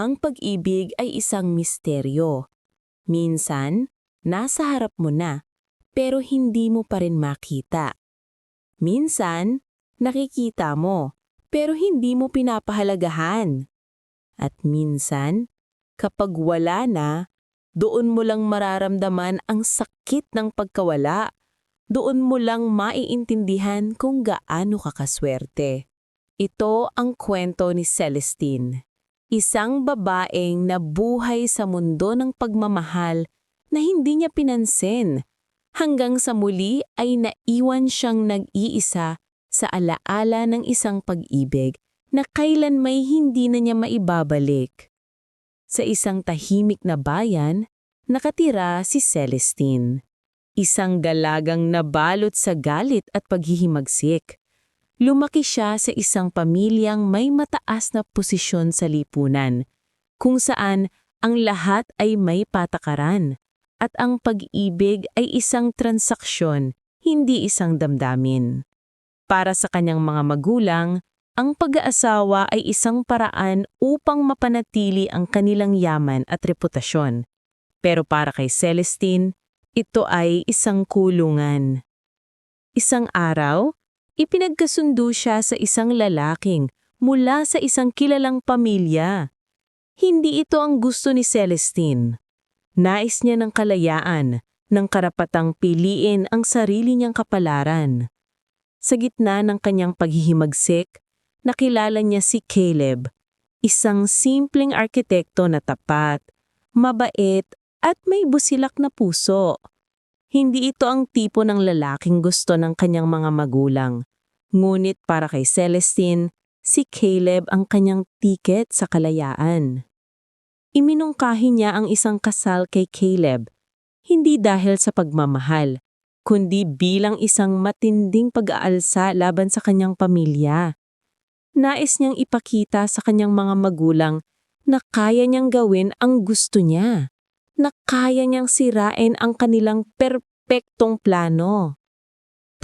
Ang pag-ibig ay isang misteryo. Minsan, nasa harap mo na, pero hindi mo pa rin makita. Minsan, nakikita mo, pero hindi mo pinapahalagahan. At minsan, kapag wala na, doon mo lang mararamdaman ang sakit ng pagkawala. Doon mo lang maiintindihan kung gaano ka kaswerte. Ito ang kwento ni Celestine. Isang babaeng nabuhay sa mundo ng pagmamahal na hindi niya pinansin. Hanggang sa muli ay naiwan siyang nag-iisa sa alaala ng isang pag-ibig na kailan may hindi na niya maibabalik. Sa isang tahimik na bayan, nakatira si Celestine. Isang dalagang nabalot sa galit at paghihimagsik. Lumaki siya sa isang pamilyang may mataas na posisyon sa lipunan, kung saan ang lahat ay may patakaran, at ang pag-ibig ay isang transaksyon, hindi isang damdamin. Para sa kanyang mga magulang, ang pag-aasawa ay isang paraan upang mapanatili ang kanilang yaman at reputasyon. Pero para kay Celestine, ito ay isang kulungan. Isang araw, ipinagkasundo siya sa isang lalaking mula sa isang kilalang pamilya. Hindi ito ang gusto ni Celestine. Nais niya ng kalayaan, ng karapatang piliin ang sarili niyang kapalaran. Sa gitna ng kanyang paghihimagsik, nakilala niya si Caleb, isang simpleng arkitekto na tapat, mabait at may busilak na puso. Hindi ito ang tipo ng lalaking gusto ng kanyang mga magulang. Ngunit para kay Celestine, si Caleb ang kanyang tiket sa kalayaan. Iminungkahi niya ang isang kasal kay Caleb, hindi dahil sa pagmamahal, kundi bilang isang matinding pag-aalsa laban sa kanyang pamilya. Nais niyang ipakita sa kanyang mga magulang na kaya niyang gawin ang gusto niya, na kaya niyang sirain ang kanilang perpektong plano.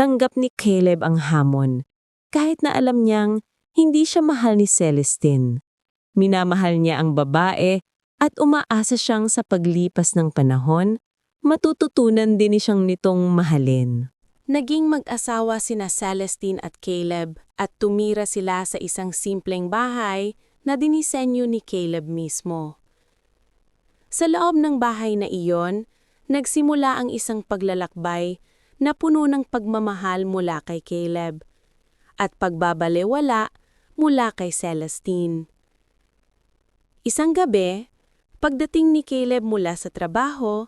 Tanggap ni Caleb ang hamon, kahit na alam niyang hindi siya mahal ni Celestine. Minamahal niya ang babae at umaasa siyang sa paglipas ng panahon, matututunan din siyang nitong mahalin. Naging mag-asawa sina Celestine at Caleb at tumira sila sa isang simpleng bahay na dinisenyo ni Caleb mismo. Sa loob ng bahay na iyon, nagsimula ang isang paglalakbay na puno ng pagmamahal mula kay Caleb at pagbabalewala mula kay Celestine. Isang gabi, pagdating ni Caleb mula sa trabaho,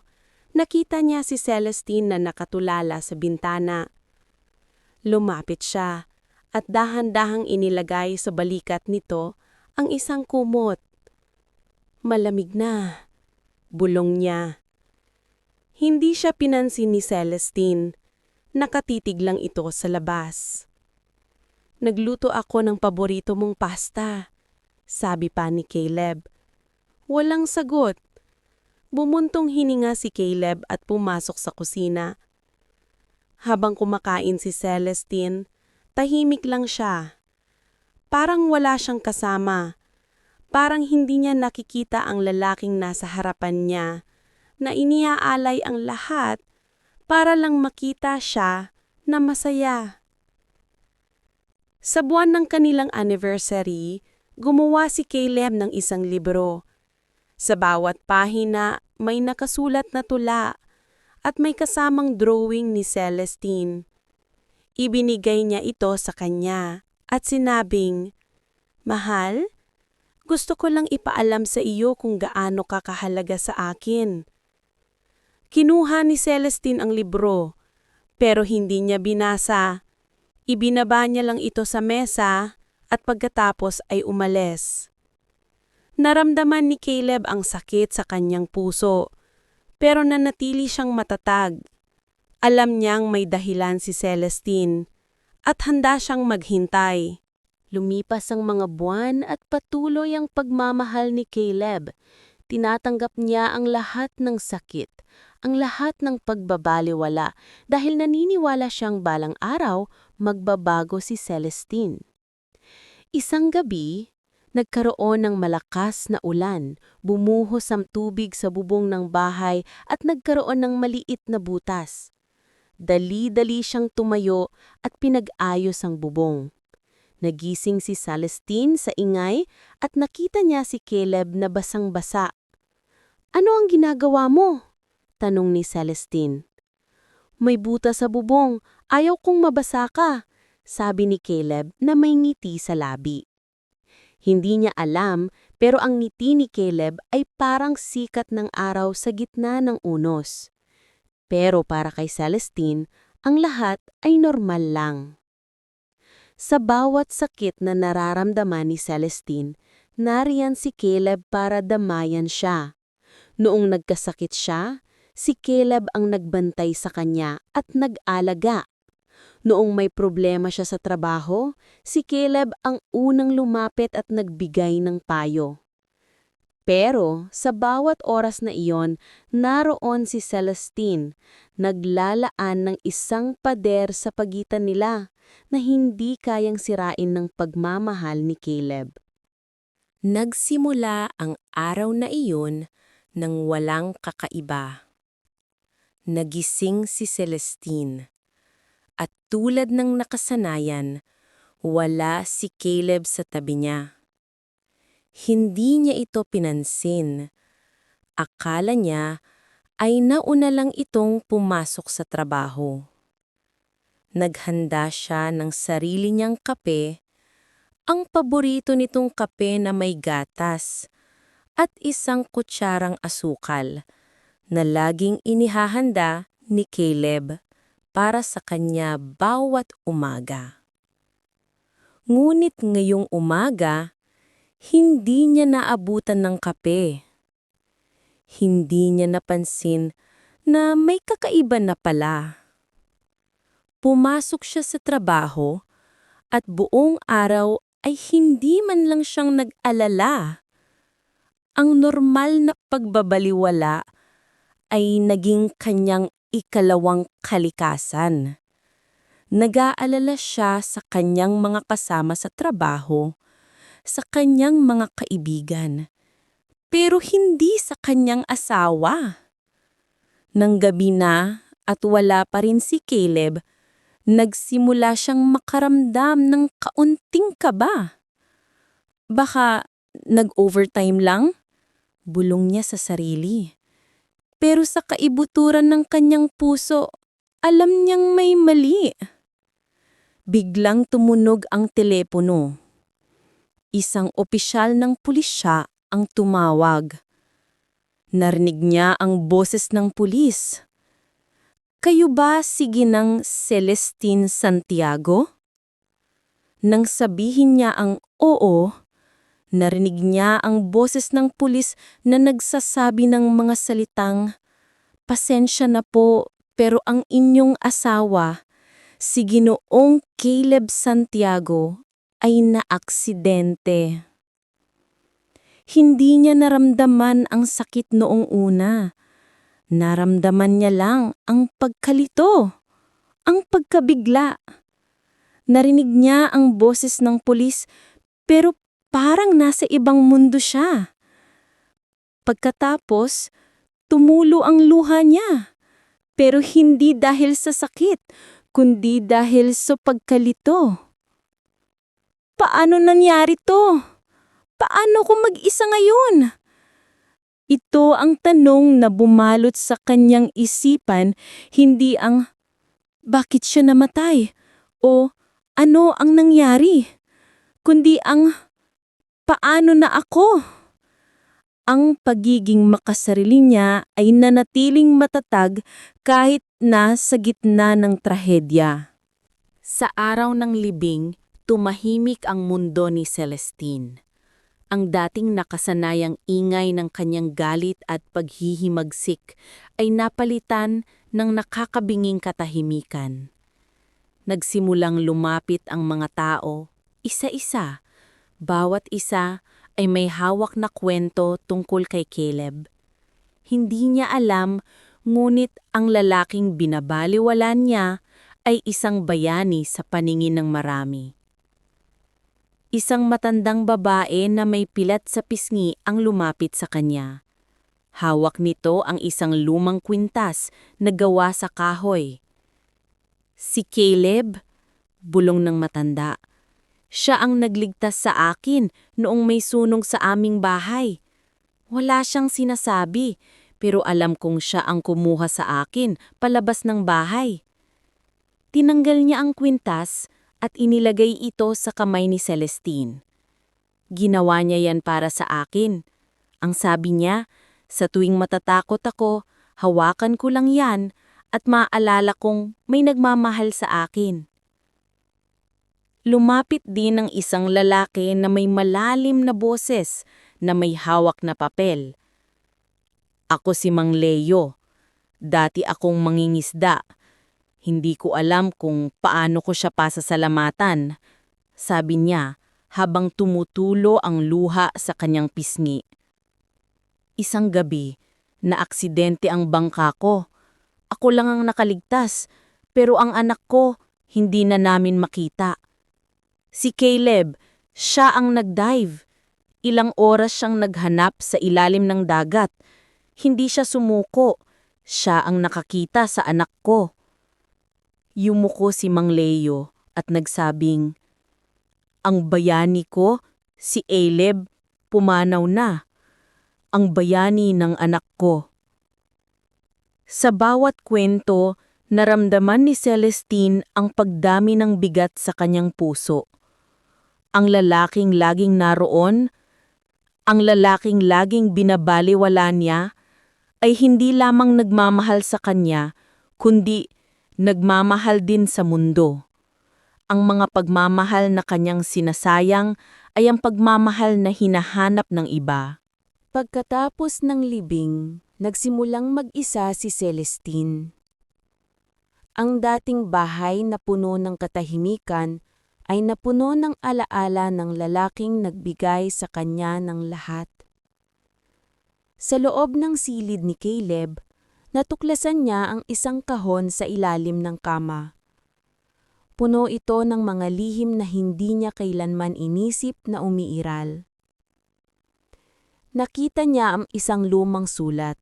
nakita niya si Celestine na nakatulala sa bintana. Lumapit siya at dahan-dahang inilagay sa balikat nito ang isang kumot. Malamig na. Bulong niya. Hindi siya pinansin ni Celestine. Nakatitig lang ito sa labas. Nagluto ako ng paborito mong pasta, sabi pa ni Caleb. Walang sagot. Bumuntong hininga si Caleb at pumasok sa kusina. Habang kumakain si Celestine, tahimik lang siya. Parang wala siyang kasama. Parang hindi niya nakikita ang lalaking nasa harapan niya na iniaalay ang lahat para lang makita siya na masaya. Sa buwan ng kanilang anniversary, gumawa si Caleb ng isang libro. Sa bawat pahina may nakasulat na tula at may kasamang drawing ni Celestine. Ibinigay niya ito sa kanya at sinabing, Mahal, gusto ko lang ipaalam sa iyo kung gaano ka kahalaga sa akin. Kinuha ni Celestine ang libro, pero hindi niya binasa. Ibinaba niya lang ito sa mesa at pagkatapos ay umalis. Naramdaman ni Caleb ang sakit sa kanyang puso, pero nanatili siyang matatag. Alam niyang may dahilan si Celestine at handa siyang maghintay. Lumipas ang mga buwan at patuloy ang pagmamahal ni Caleb. Tinatanggap niya ang lahat ng sakit ang lahat ng pagbabaliwala dahil naniniwala siyang balang araw magbabago si Celestine. Isang gabi, Nagkaroon ng malakas na ulan, bumuhos ang tubig sa bubong ng bahay at nagkaroon ng maliit na butas. Dali-dali siyang tumayo at pinag-ayos ang bubong. Nagising si Celestine sa ingay at nakita niya si Caleb na basang-basa. Ano ang ginagawa mo? Tanong ni Celestine. May buta sa bubong, ayaw kong mabasa ka, sabi ni Caleb na may ngiti sa labi. Hindi niya alam pero ang ngiti ni Caleb ay parang sikat ng araw sa gitna ng unos. Pero para kay Celestine, ang lahat ay normal lang. Sa bawat sakit na nararamdaman ni Celestine, nariyan si Caleb para damayan siya. Noong nagkasakit siya, si Caleb ang nagbantay sa kanya at nag-alaga. Noong may problema siya sa trabaho, si Caleb ang unang lumapit at nagbigay ng payo. Pero sa bawat oras na iyon, naroon si Celestine, naglalaan ng isang pader sa pagitan nila na hindi kayang sirain ng pagmamahal ni Caleb. Nagsimula ang araw na iyon ng walang kakaiba. Nagising si Celestine. At tulad ng nakasanayan, wala si Caleb sa tabi niya. Hindi niya ito pinansin. Akala niya ay nauna lang itong pumasok sa trabaho. Naghanda siya ng sarili niyang kape, ang paborito nitong kape na may gatas, at isang kutsarang asukal na laging inihahanda ni Caleb para sa kanya bawat umaga. Ngunit ngayong umaga, hindi niya naabutan ng kape. Hindi niya napansin na may kakaiba na pala. Pumasok siya sa trabaho at buong araw ay hindi man lang siyang nag-alala. Ang normal na pagbabaliwala ay naging kanyang ikalawang kalikasan. Nag-aalala siya sa kanyang mga kasama sa trabaho, sa kanyang mga kaibigan, pero hindi sa kanyang asawa. Nang gabi na at wala pa rin si Caleb, nagsimula siyang makaramdam ng kaunting kaba. Baka nag-overtime lang? Bulong niya sa sarili. Pero sa kaibuturan ng kanyang puso, alam niyang may mali. Biglang tumunog ang telepono. Isang opisyal ng pulisya ang tumawag. Narinig niya ang boses ng pulis. Kayo ba si Ginang Celestine Santiago? Nang sabihin niya ang oo, Narinig niya ang boses ng pulis na nagsasabi ng mga salitang, Pasensya na po, pero ang inyong asawa, si Ginoong Caleb Santiago, ay naaksidente. Hindi niya naramdaman ang sakit noong una. Naramdaman niya lang ang pagkalito, ang pagkabigla. Narinig niya ang boses ng pulis pero Parang nasa ibang mundo siya. Pagkatapos, tumulo ang luha niya. Pero hindi dahil sa sakit, kundi dahil sa pagkalito. Paano nangyari to? Paano ko mag-isa ngayon? Ito ang tanong na bumalot sa kanyang isipan, hindi ang bakit siya namatay o ano ang nangyari, kundi ang paano na ako? Ang pagiging makasarili niya ay nanatiling matatag kahit na sa gitna ng trahedya. Sa araw ng libing, tumahimik ang mundo ni Celestine. Ang dating nakasanayang ingay ng kanyang galit at paghihimagsik ay napalitan ng nakakabinging katahimikan. Nagsimulang lumapit ang mga tao, isa-isa, bawat isa ay may hawak na kwento tungkol kay Caleb. Hindi niya alam, ngunit ang lalaking binabaliwalan niya ay isang bayani sa paningin ng marami. Isang matandang babae na may pilat sa pisngi ang lumapit sa kanya. Hawak nito ang isang lumang kwintas na gawa sa kahoy. Si Caleb, bulong ng matanda. Siya ang nagligtas sa akin noong may sunog sa aming bahay. Wala siyang sinasabi, pero alam kong siya ang kumuha sa akin palabas ng bahay. Tinanggal niya ang kwintas at inilagay ito sa kamay ni Celestine. Ginawa niya yan para sa akin. Ang sabi niya, sa tuwing matatakot ako, hawakan ko lang yan at maaalala kong may nagmamahal sa akin. Lumapit din ang isang lalaki na may malalim na boses na may hawak na papel. Ako si Mang Leo. Dati akong mangingisda. Hindi ko alam kung paano ko siya pasasalamatan, sabi niya habang tumutulo ang luha sa kanyang pisngi. Isang gabi, naaksidente ang bangka ko. Ako lang ang nakaligtas, pero ang anak ko hindi na namin makita. Si Caleb, siya ang nagdive. Ilang oras siyang naghanap sa ilalim ng dagat. Hindi siya sumuko. Siya ang nakakita sa anak ko. Yumuko si Mang Leo at nagsabing, Ang bayani ko, si Caleb, pumanaw na. Ang bayani ng anak ko. Sa bawat kwento, naramdaman ni Celestine ang pagdami ng bigat sa kanyang puso. Ang lalaking laging naroon, ang lalaking laging binabaliwala niya, ay hindi lamang nagmamahal sa kanya, kundi nagmamahal din sa mundo. Ang mga pagmamahal na kanyang sinasayang ay ang pagmamahal na hinahanap ng iba. Pagkatapos ng libing, nagsimulang mag-isa si Celestine. Ang dating bahay na puno ng katahimikan ay napuno ng alaala ng lalaking nagbigay sa kanya ng lahat. Sa loob ng silid ni Caleb, natuklasan niya ang isang kahon sa ilalim ng kama. Puno ito ng mga lihim na hindi niya kailanman inisip na umiiral. Nakita niya ang isang lumang sulat.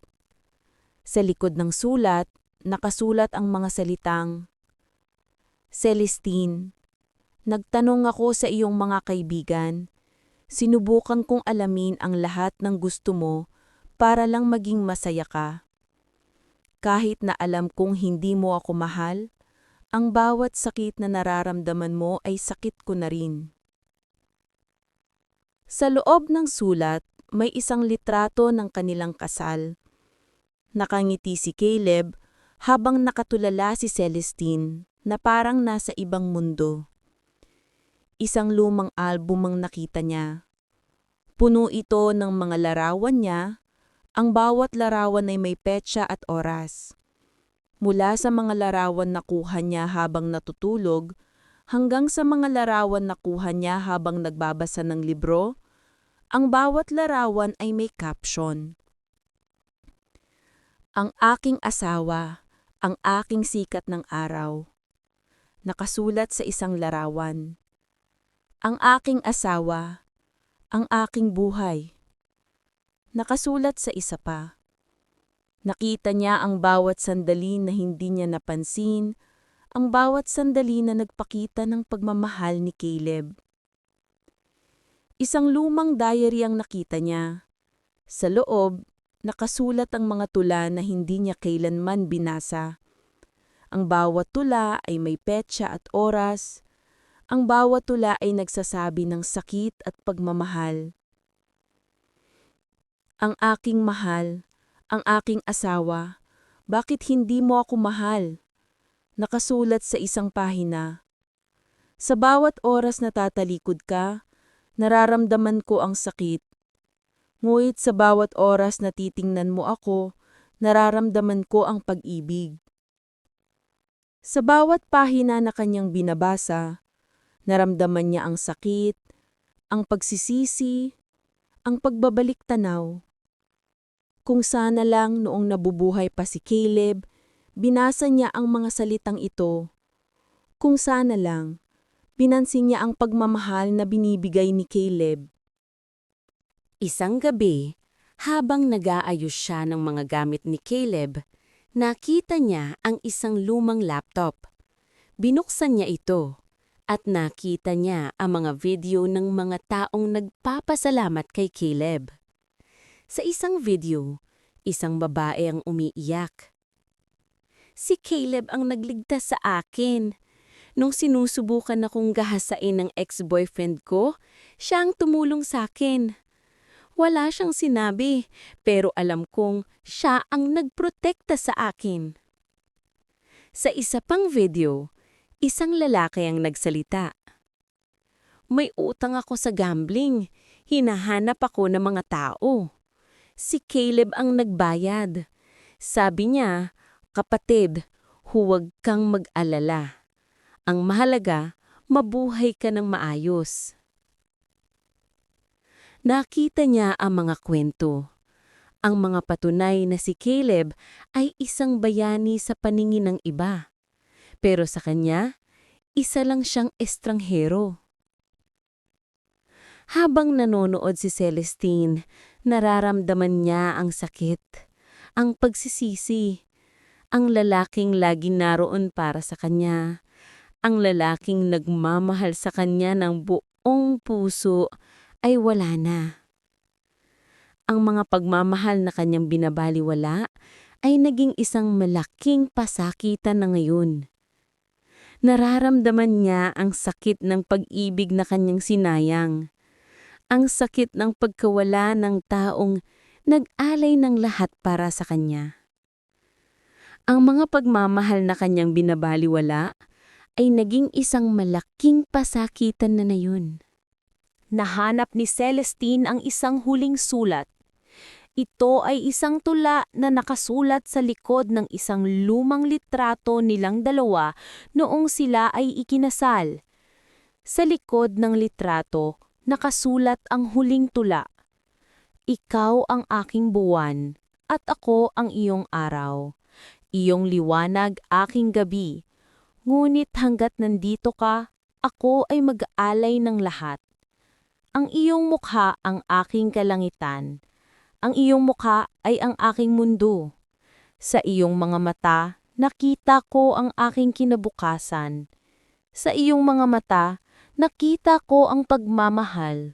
Sa likod ng sulat, nakasulat ang mga salitang, Celestine, nagtanong ako sa iyong mga kaibigan. Sinubukan kong alamin ang lahat ng gusto mo para lang maging masaya ka. Kahit na alam kong hindi mo ako mahal, ang bawat sakit na nararamdaman mo ay sakit ko na rin. Sa loob ng sulat, may isang litrato ng kanilang kasal. Nakangiti si Caleb habang nakatulala si Celestine na parang nasa ibang mundo. Isang lumang album ang nakita niya. Puno ito ng mga larawan niya. Ang bawat larawan ay may petsa at oras. Mula sa mga larawan na kuha niya habang natutulog, hanggang sa mga larawan na kuha niya habang nagbabasa ng libro, ang bawat larawan ay may caption. Ang aking asawa, ang aking sikat ng araw. Nakasulat sa isang larawan. Ang aking asawa, ang aking buhay. Nakasulat sa isa pa. Nakita niya ang bawat sandali na hindi niya napansin, ang bawat sandali na nagpakita ng pagmamahal ni Caleb. Isang lumang diary ang nakita niya. Sa loob, nakasulat ang mga tula na hindi niya kailanman binasa. Ang bawat tula ay may petsa at oras. Ang bawat tula ay nagsasabi ng sakit at pagmamahal. Ang aking mahal, ang aking asawa, bakit hindi mo ako mahal? Nakasulat sa isang pahina. Sa bawat oras na tatalikod ka, nararamdaman ko ang sakit. Ngunit sa bawat oras na titingnan mo ako, nararamdaman ko ang pag-ibig. Sa bawat pahina na kanyang binabasa, naramdaman niya ang sakit, ang pagsisisi, ang pagbabalik tanaw. Kung sana lang noong nabubuhay pa si Caleb, binasa niya ang mga salitang ito. Kung sana lang, Pinansin niya ang pagmamahal na binibigay ni Caleb. Isang gabi, habang nag-aayos siya ng mga gamit ni Caleb, nakita niya ang isang lumang laptop. Binuksan niya ito at nakita niya ang mga video ng mga taong nagpapasalamat kay Caleb. Sa isang video, isang babae ang umiiyak. Si Caleb ang nagligtas sa akin. Nung sinusubukan akong gahasain ng ex-boyfriend ko, siya ang tumulong sa akin. Wala siyang sinabi, pero alam kong siya ang nagprotekta sa akin. Sa isa pang video, isang lalaki ang nagsalita. May utang ako sa gambling. Hinahanap ako ng mga tao. Si Caleb ang nagbayad. Sabi niya, kapatid, huwag kang mag-alala. Ang mahalaga, mabuhay ka ng maayos. Nakita niya ang mga kwento. Ang mga patunay na si Caleb ay isang bayani sa paningin ng iba. Pero sa kanya, isa lang siyang estranghero. Habang nanonood si Celestine, nararamdaman niya ang sakit, ang pagsisisi, ang lalaking lagi naroon para sa kanya, ang lalaking nagmamahal sa kanya ng buong puso ay wala na. Ang mga pagmamahal na kanyang binabaliwala ay naging isang malaking pasakitan na ngayon. Nararamdaman niya ang sakit ng pag-ibig na kanyang sinayang. Ang sakit ng pagkawala ng taong nag-alay ng lahat para sa kanya. Ang mga pagmamahal na kanyang binabaliwala ay naging isang malaking pasakitan na na yun. Nahanap ni Celestine ang isang huling sulat. Ito ay isang tula na nakasulat sa likod ng isang lumang litrato nilang dalawa noong sila ay ikinasal. Sa likod ng litrato, nakasulat ang huling tula. Ikaw ang aking buwan, at ako ang iyong araw. Iyong liwanag aking gabi. Ngunit hanggat nandito ka, ako ay mag-aalay ng lahat. Ang iyong mukha ang aking kalangitan. Ang iyong mukha ay ang aking mundo. Sa iyong mga mata, nakita ko ang aking kinabukasan. Sa iyong mga mata, nakita ko ang pagmamahal.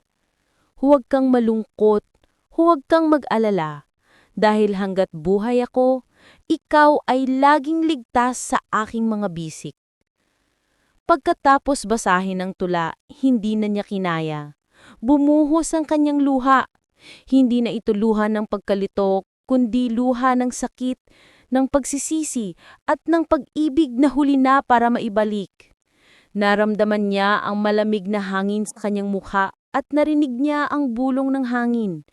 Huwag kang malungkot, huwag kang mag-alala, dahil hanggat buhay ako, ikaw ay laging ligtas sa aking mga bisik. Pagkatapos basahin ang tula, hindi na niya kinaya. Bumuhos ang kanyang luha. Hindi na ito luha ng pagkalito, kundi luha ng sakit, ng pagsisisi, at ng pag-ibig na huli na para maibalik. Naramdaman niya ang malamig na hangin sa kanyang mukha at narinig niya ang bulong ng hangin.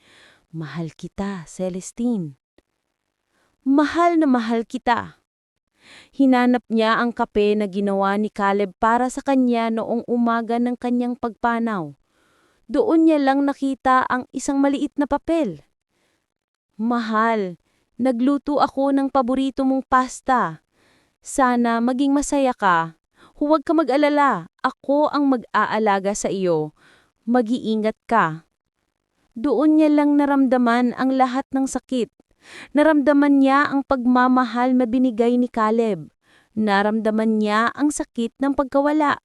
Mahal kita, Celestine. Mahal na mahal kita. Hinanap niya ang kape na ginawa ni Caleb para sa kanya noong umaga ng kanyang pagpanaw. Doon niya lang nakita ang isang maliit na papel. Mahal, nagluto ako ng paborito mong pasta. Sana maging masaya ka. Huwag ka mag-alala, ako ang mag-aalaga sa iyo. Mag-iingat ka. Doon niya lang naramdaman ang lahat ng sakit. Naramdaman niya ang pagmamahal na binigay ni Caleb. Naramdaman niya ang sakit ng pagkawala.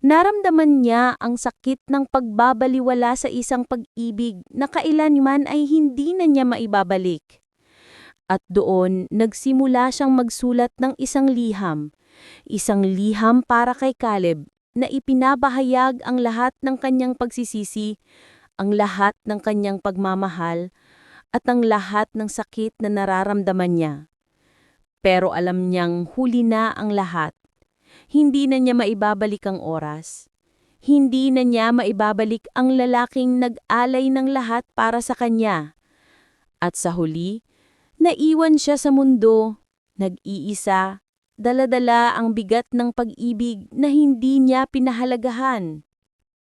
Naramdaman niya ang sakit ng pagbabaliwala sa isang pag-ibig na kailanman ay hindi na niya maibabalik. At doon, nagsimula siyang magsulat ng isang liham. Isang liham para kay Caleb na ipinabahayag ang lahat ng kanyang pagsisisi, ang lahat ng kanyang pagmamahal, at ang lahat ng sakit na nararamdaman niya. Pero alam niyang huli na ang lahat. Hindi na niya maibabalik ang oras. Hindi na niya maibabalik ang lalaking nag-alay ng lahat para sa kanya. At sa huli, naiwan siya sa mundo, nag-iisa, daladala ang bigat ng pag-ibig na hindi niya pinahalagahan.